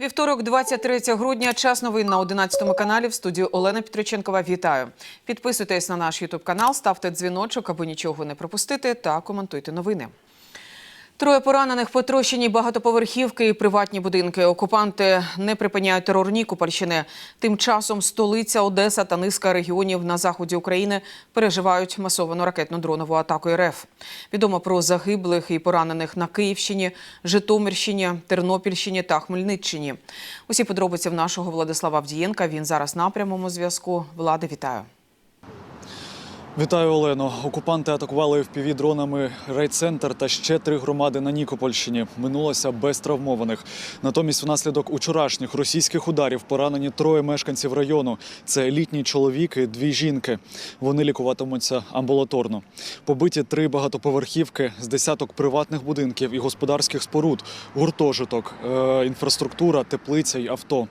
Вівторок, 23 грудня, час новин на 11 каналі. В студію Олена Петриченкова. Вітаю. Підписуйтесь на наш Ютуб канал, ставте дзвіночок, аби нічого не пропустити, та коментуйте новини. Троє поранених потрощені багатоповерхівки і приватні будинки. Окупанти не припиняють терор Нікопольщини. Тим часом столиця Одеса та низка регіонів на заході України переживають масовану ракетно-дронову атаку РФ. Відомо про загиблих і поранених на Київщині, Житомирщині, Тернопільщині та Хмельниччині. Усі подробиці в нашого Владислава Авдієнка. Він зараз на прямому зв'язку. Влади, вітаю. Вітаю, Олено. Окупанти атакували впіві дронами райцентр та ще три громади на Нікопольщині. Минулося без травмованих. Натомість, внаслідок учорашніх російських ударів поранені троє мешканців району. Це літній чоловік і дві жінки. Вони лікуватимуться амбулаторно. Побиті три багатоповерхівки з десяток приватних будинків і господарських споруд, гуртожиток, е, інфраструктура, теплиця й авто.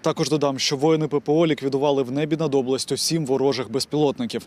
Також додам, що воїни ППО ліквідували в небі над областю сім ворожих безпілотників.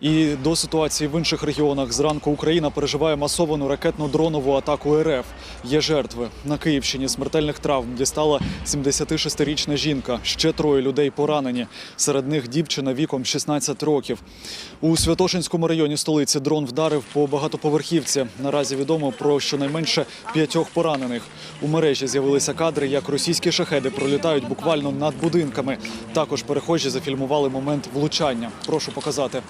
І до ситуації в інших регіонах зранку Україна переживає масовану ракетно-дронову атаку РФ. Є жертви на Київщині. Смертельних травм дістала 76-річна жінка. Ще троє людей поранені. Серед них дівчина віком 16 років. У Святошинському районі столиці дрон вдарив по багатоповерхівці. Наразі відомо про щонайменше п'ятьох поранених. У мережі з'явилися кадри, як російські шахеди пролітають буквально над будинками. Також перехожі зафільмували момент влучання. Прошу показати.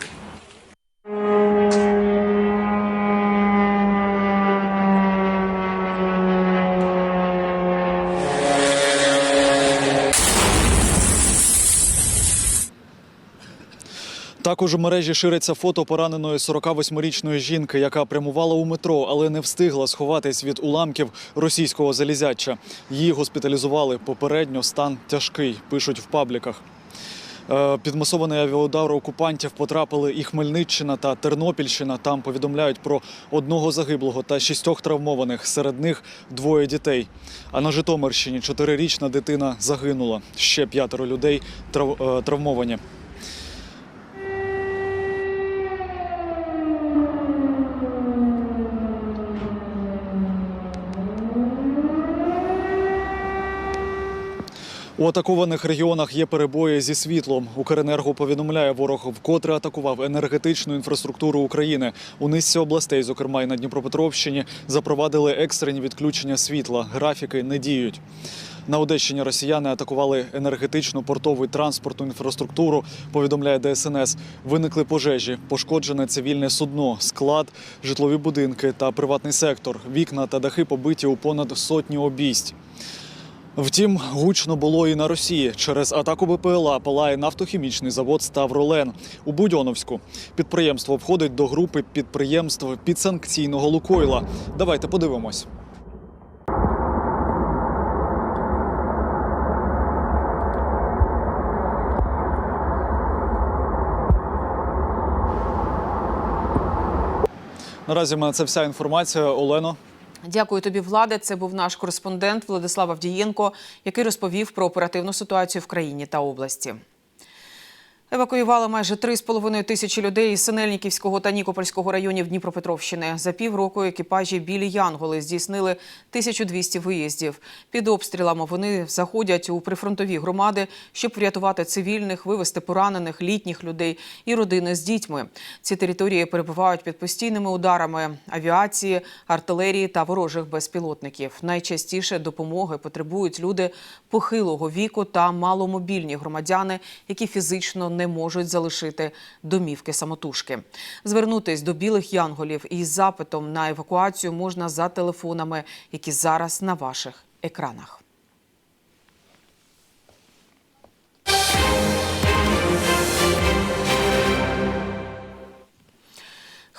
Також у мережі шириться фото пораненої 48-річної жінки, яка прямувала у метро, але не встигла сховатись від уламків російського залізяча. Її госпіталізували попередньо. Стан тяжкий, пишуть в пабліках. Е, Під масований авіаудар окупантів потрапили і Хмельниччина та Тернопільщина. Там повідомляють про одного загиблого та шістьох травмованих. Серед них двоє дітей. А на Житомирщині чотирирічна дитина загинула. Ще п'ятеро людей трав- е, травмовані. У атакованих регіонах є перебої зі світлом. Укренерго повідомляє, ворог вкотре атакував енергетичну інфраструктуру України. У низці областей, зокрема і на Дніпропетровщині, запровадили екстрені відключення світла. Графіки не діють. На Одещині росіяни атакували енергетичну портову і транспортну інфраструктуру. Повідомляє ДСНС. Виникли пожежі, пошкоджене цивільне судно, склад, житлові будинки та приватний сектор. Вікна та дахи побиті у понад сотні обійсть. Втім, гучно було і на Росії. Через атаку БПЛА палає нафтохімічний завод Ставролен у Будьоновську. Підприємство входить до групи підприємств підсанкційного Лукойла. Давайте подивимось. Наразі в мене це вся інформація. Олено. Дякую тобі, Владе. Це був наш кореспондент Владислав Авдієнко, який розповів про оперативну ситуацію в країні та області. Евакуювали майже 3,5 тисячі людей із Синельниківського та Нікопольського районів Дніпропетровщини. За півроку екіпажі білі Янголи здійснили 1200 виїздів. Під обстрілами вони заходять у прифронтові громади, щоб врятувати цивільних, вивезти поранених, літніх людей і родини з дітьми. Ці території перебувають під постійними ударами авіації, артилерії та ворожих безпілотників. Найчастіше допомоги потребують люди похилого віку та маломобільні громадяни, які фізично не можуть залишити домівки самотужки. Звернутись до білих янголів із запитом на евакуацію можна за телефонами, які зараз на ваших екранах.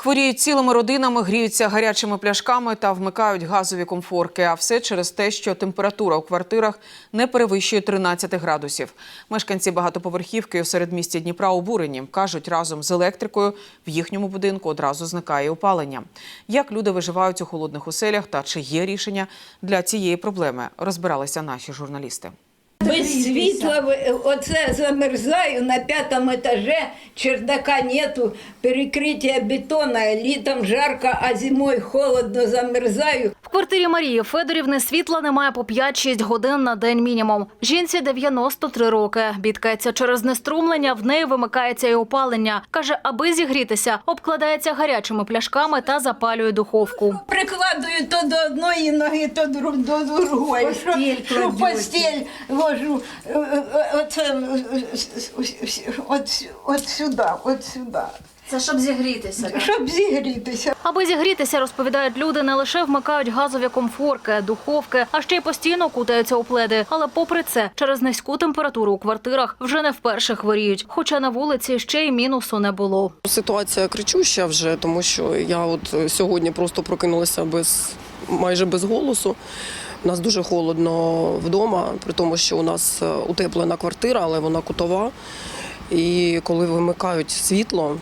Хворіють цілими родинами, гріються гарячими пляшками та вмикають газові комфорки. А все через те, що температура у квартирах не перевищує 13 градусів. Мешканці багатоповерхівки у середмісті Дніпра обурені. Кажуть, разом з електрикою в їхньому будинку одразу зникає опалення. Як люди виживають у холодних оселях та чи є рішення для цієї проблеми, розбиралися наші журналісти. Без світла оце замерзаю на п'ятому етаже, чердака нету, перекриття бетона, літом жарко, а зимою холодно замерзаю. В квартирі Марії Федорівни світла немає по 5-6 годин на день мінімум. Жінці 93 роки. Бідкається через знеструмлення, в неї вимикається і опалення. Каже, аби зігрітися, обкладається гарячими пляшками та запалює духовку. Прикладую то до одної ноги, то до другої. Постіль що, що постіль ложу е, е, е, от, от сюди, от сюди, Це щоб зігрітися. щоб зігрітися. Аби зігрітися, розповідають люди, не лише вмикають газові комфорки, духовки, а ще й постійно кутаються у пледи. Але попри це, через низьку температуру у квартирах вже не вперше хворіють. Хоча на вулиці ще й мінусу не було. Ситуація кричуща вже, тому що я от сьогодні просто прокинулася без майже без голосу. У нас дуже холодно вдома, при тому, що у нас е, утеплена квартира, але вона кутова. І коли вимикають світло,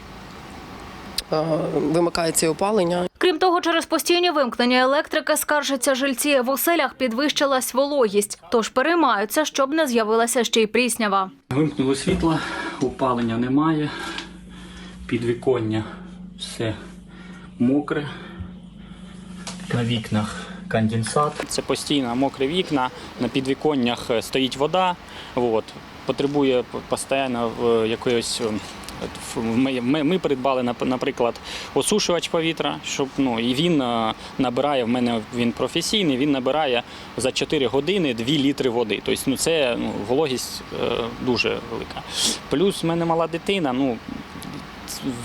е, вимикається і опалення, Крім того, через постійні вимкнення електрики скаржаться жильці в оселях підвищилась вологість, тож переймаються, щоб не з'явилася ще й пріснява. Вимкнуло світло, опалення немає, підвіконня все мокре. На вікнах конденсат. Це постійно мокрі вікна, на підвіконнях е, стоїть вода. От. Потребує постійно е, якоїсь. е, Ми, ми, придбали, наприклад, осушувач повітря, щоб ну і він набирає. В мене він професійний, він набирає за 4 години 2 літри води. Тобто, ну це ну, вологість е, дуже велика. Плюс в мене мала дитина. Ну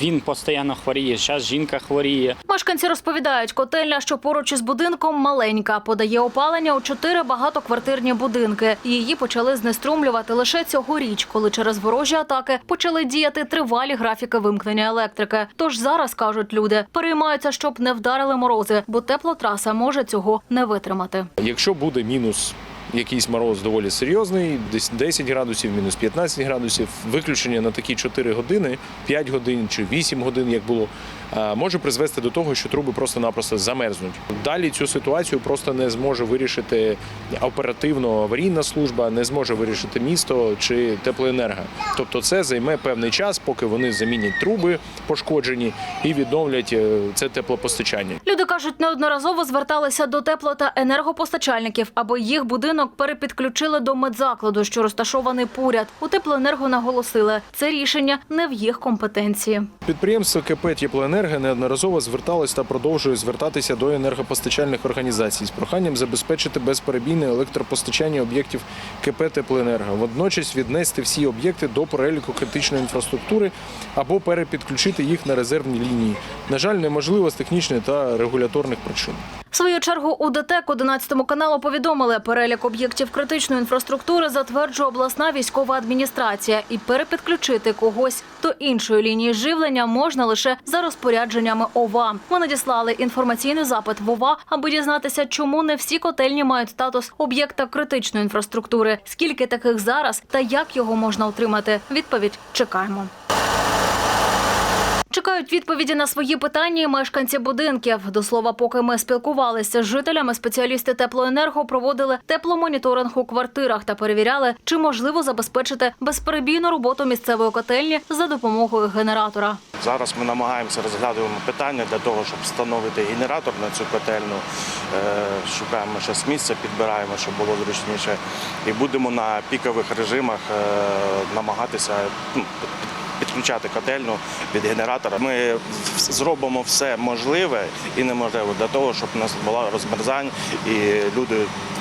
він постійно хворіє. Зараз жінка хворіє. Мешканці розповідають, котельня, що поруч із будинком, маленька, подає опалення у чотири багатоквартирні будинки. Її почали знеструмлювати лише цьогоріч, коли через ворожі атаки почали діяти тривалі графіки вимкнення електрики. Тож зараз кажуть люди, переймаються, щоб не вдарили морози, бо теплотраса може цього не витримати. Якщо буде мінус якийсь мороз доволі серйозний, десь 10 градусів, мінус 15 градусів, виключення на такі 4 години, 5 годин чи 8 годин, як було, може призвести до того, що труби просто-напросто замерзнуть. Далі цю ситуацію просто не зможе вирішити оперативно аварійна служба, не зможе вирішити місто чи теплоенерго. Тобто це займе певний час, поки вони замінять труби пошкоджені і відновлять е, це теплопостачання. Люди кажуть, неодноразово зверталися до тепло та енергопостачальників, аби їх будинок перепідключили до медзакладу, що розташований поряд. У теплоенерго наголосили, це рішення не в їх компетенції. Підприємство КП «Теплоенерго» неодноразово зверталось та продовжує звертатися до енергопостачальних організацій з проханням забезпечити безперебійне електропостачання об'єктів КП «Теплоенерго». Водночас віднести всі об'єкти до переліку критичної інфраструктури або перепідключити їх на резервні лінії. На жаль, неможливо з технічних та регуляторних причин. В свою чергу у ДТЕК 11 каналу повідомили, перелік об'єктів критичної інфраструктури затверджує обласна військова адміністрація, і перепідключити когось до іншої лінії живлення можна лише за розпорядженнями ОВА. Ми надіслали інформаційний запит в ОВА, аби дізнатися, чому не всі котельні мають статус об'єкта критичної інфраструктури, скільки таких зараз та як його можна отримати. Відповідь чекаємо. Чекають відповіді на свої питання мешканці будинків. До слова, поки ми спілкувалися з жителями, спеціалісти теплоенерго проводили тепломоніторинг у квартирах та перевіряли, чи можливо забезпечити безперебійну роботу місцевої котельні за допомогою генератора. Зараз ми намагаємося розглядуємо питання для того, щоб встановити генератор на цю котельну. Е, Шукаємо щось місце, підбираємо, щоб було зручніше. І будемо на пікових режимах е, намагатися ну, підключати котельну від генератора. Ми зробимо все можливе і неможливе для того, щоб у нас була розмерзань і люди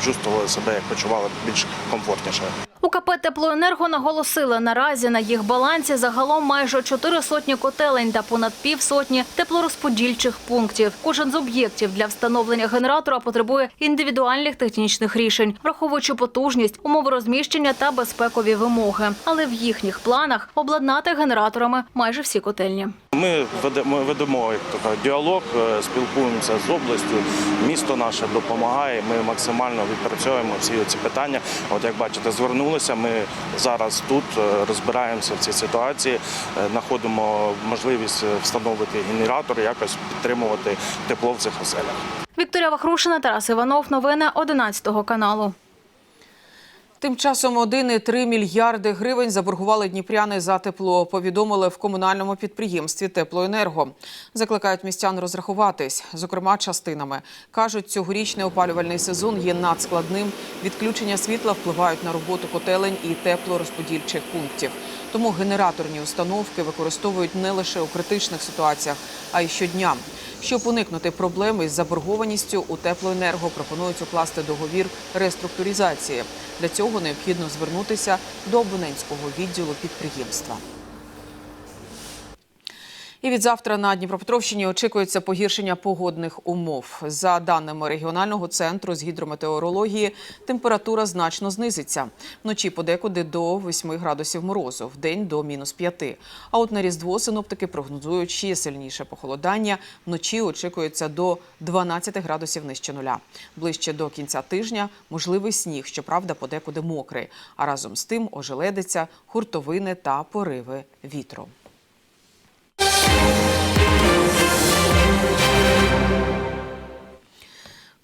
чувствували себе, як почували більш комфортніше. У КП «Теплоенерго» наголосили, наразі на їх балансі загалом майже чотири сотні котелень та понад півсотні теплорозподільчих пунктів. Кожен з об'єктів для встановлення генератора потребує індивідуальних технічних рішень, враховуючи потужність, умови розміщення та безпекові вимоги. Але в їхніх планах обладнати генераторами майже всі котельні. Ми ведемо, ведемо як то діалог, е, спілкуємося з областю. Місто наше допомагає. Ми максимально відпрацьовуємо всі ці питання. От як бачите, звернулися. Ми зараз тут е, розбираємося в цій ситуації, е, знаходимо можливість встановити генератор, якось підтримувати тепло в цих оселях. Вікторія Вахрушина, Тарас Іванов. Новини 11 каналу. Тим часом 1,3 мільярди гривень заборгували дніпряни за тепло. Повідомили в комунальному підприємстві Теплоенерго. Закликають містян розрахуватись, зокрема частинами. Кажуть, цьогорічний опалювальний сезон є надскладним. Відключення світла впливають на роботу котелень і теплорозподільчих пунктів. Тому генераторні установки використовують не лише у критичних ситуаціях, а й щодня. Щоб уникнути проблеми з заборгованістю, у теплоенерго пропонують укласти договір реструктуризації. Для цього необхідно звернутися до абонентського відділу підприємства. І від завтра на Дніпропетровщині очікується погіршення погодних умов. За даними регіонального центру з гідрометеорології, температура значно знизиться. Вночі подекуди до 8 градусів морозу, вдень до мінус 5. А от на Різдво синоптики прогнозують ще сильніше похолодання. Вночі очікується до 12 градусів нижче нуля. Ближче до кінця тижня можливий сніг, щоправда, подекуди мокрий. А разом з тим ожеледиться, хуртовини та пориви вітру.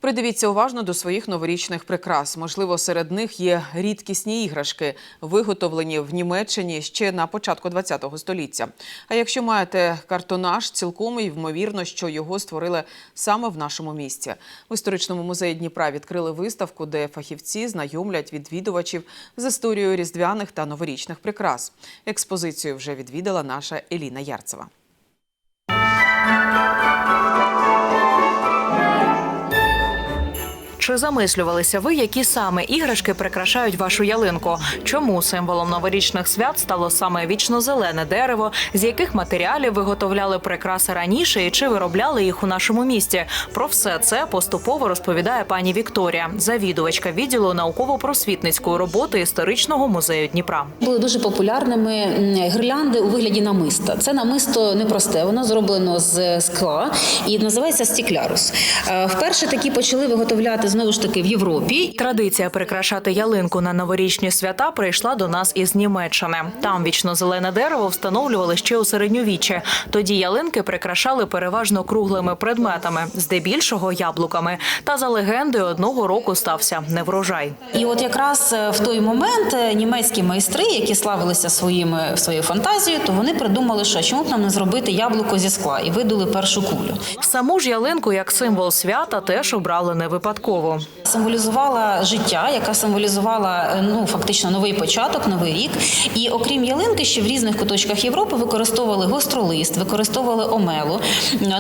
Придивіться уважно до своїх новорічних прикрас. Можливо, серед них є рідкісні іграшки, виготовлені в Німеччині ще на початку ХХ століття. А якщо маєте картонаж, цілком ймовірно, що його створили саме в нашому місті. В історичному музеї Дніпра відкрили виставку, де фахівці знайомлять відвідувачів з історією різдвяних та новорічних прикрас. Експозицію вже відвідала наша Еліна Ярцева. Чи замислювалися ви, які саме іграшки прикрашають вашу ялинку? Чому символом новорічних свят стало саме вічно-зелене дерево? З яких матеріалів виготовляли прикраси раніше і чи виробляли їх у нашому місті? Про все це поступово розповідає пані Вікторія, завідувачка відділу науково-просвітницької роботи історичного музею Дніпра. Були дуже популярними гірлянди у вигляді намиста. Це намисто непросте, воно зроблено з скла і називається стіклярус. Е, Вперше такі почали виготовляти знову ж таки в Європі. Традиція прикрашати ялинку на новорічні свята прийшла до нас із Німеччини. Там вічно-зелене дерево встановлювали ще у середньовіччі. Тоді ялинки прикрашали переважно круглими предметами, здебільшого яблуками. Та за легендою одного року стався неврожай. І от якраз е, в той момент е, німецькі майстри, які славилися своїми своєю фантазією, то вони придумали, що чому б нам не зробити яблуко зі скла і видули першу кулю. Саму ж ялинку як символ свята теж обрали не випадково. Символізувала життя, яка символізувала е, ну фактично новий початок, новий рік. І окрім ялинки, ще в різних куточках Європи використовували гостролист, використовували омелу.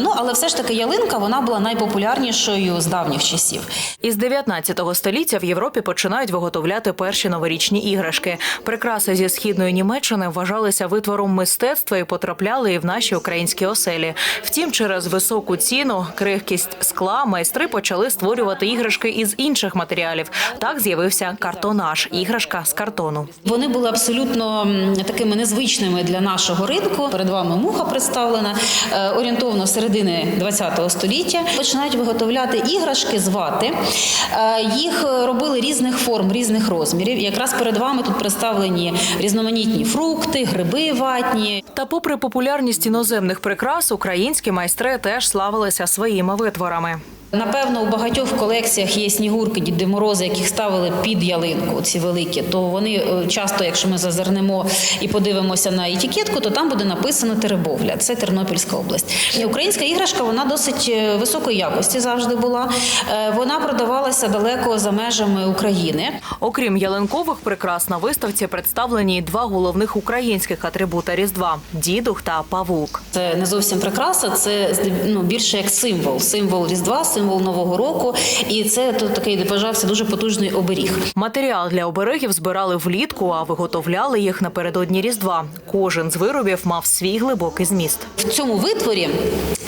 Ну але все ж таки ялинка вона була найпопулярнішою з давніх часів. Із 19 століття в Європі починають виготовляти перші новорічні іграшки. Прикраси зі східної Німеччини вважалися витвором мистецтва і потрапляли і в наші українські оселі. Втім, через високу ціну, крихкість скла, майстри почали створювати іграшки із інших матеріалів. Так з'явився картонаж, іграшка з картону. Вони були абсолютно такими незвичними для нашого ринку. Перед вами муха представлена е, орієнтовно середини ХХ століття. Починають виготовляти іграшки з вати. Е, Їх робили різних форм, різних розмірів. Якраз перед вами тут представлені різноманітні фрукти, гриби ватні. Та, попри популярність іноземних прикрас, українські майстри теж славилися своїми витворами. Напевно, у багатьох колекціях є снігурки, Діди Морози, яких ставили під ялинку, ці великі. То вони е, часто, якщо ми зазирнемо і подивимося на етикетку, то там буде написано Теребовля. Це Тернопільська область. Українська іграшка вона досить е, високої якості завжди була. Е, Вона продавалася далеко за межами України. Окрім ялинкових прикрас, на виставці представлені два головних українських атрибута Різдва дідух та павук. Це не зовсім прикраса, це ну, більше як символ. Символ Різдва, символ Нового року. І це тут такий вважався дуже потужний оберіг. Матеріал для оберегів збирали влітку, а виготовляли їх напередодні Різдва. Кожен з виробів мав свій глибокий зміст. В цьому витворі,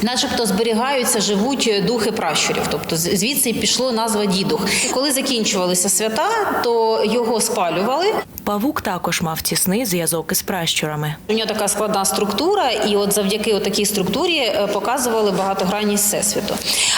начебто, зберігаються, живуть духи пращурів. Тобто звідси пішло назва дідух. Коли закінчувалися свята, то його спалювали. Павук також мав тісний зв'язок із пращурами. У нього така складна структура, і от завдяки такій структурі е, показували багатогранність всесвіту.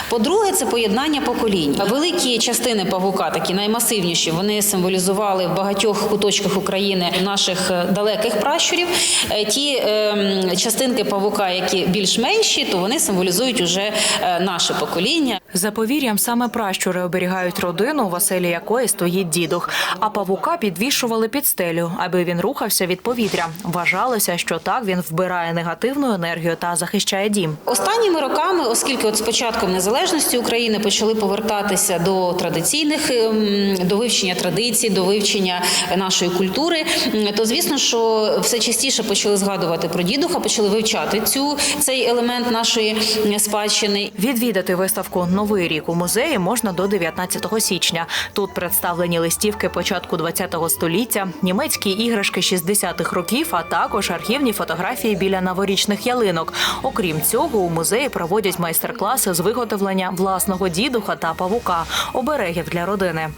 По-друге, це поєднання поколінь. Великі частини павука, такі наймасивніші, вони символізували в багатьох куточках України наших е, далеких пращурів. Е, Ті ем, частинки павука, які більш менші, то вони символізують уже наше покоління. За повір'ям, саме пращури оберігають родину, в оселі якої стоїть дідух. А павука підвішували під стелю, аби він рухався від повітря. Вважалося, що так він вбирає негативну енергію та захищає дім. Останніми роками, оскільки от з початком незалежності України почали повертатися до традиційних ем, до вивчення традицій, до вивчення нашої культури, то звісно, що все частіше почали згадувати про дідуха, почали вивчати цю цей елемент нашої спадщини. Відвідати виставку Новий рік у музеї можна до 19 січня. Тут представлені листівки початку 20 століття, німецькі іграшки 60-х років, а також архівні фотографії біля новорічних ялинок. Окрім цього, у музеї проводять майстер-класи з виготовлення власного дідуха та павука, оберегів для родини.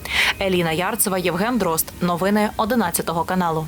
Еліна Ярцева, Євген Дрозд. Новини 11 каналу.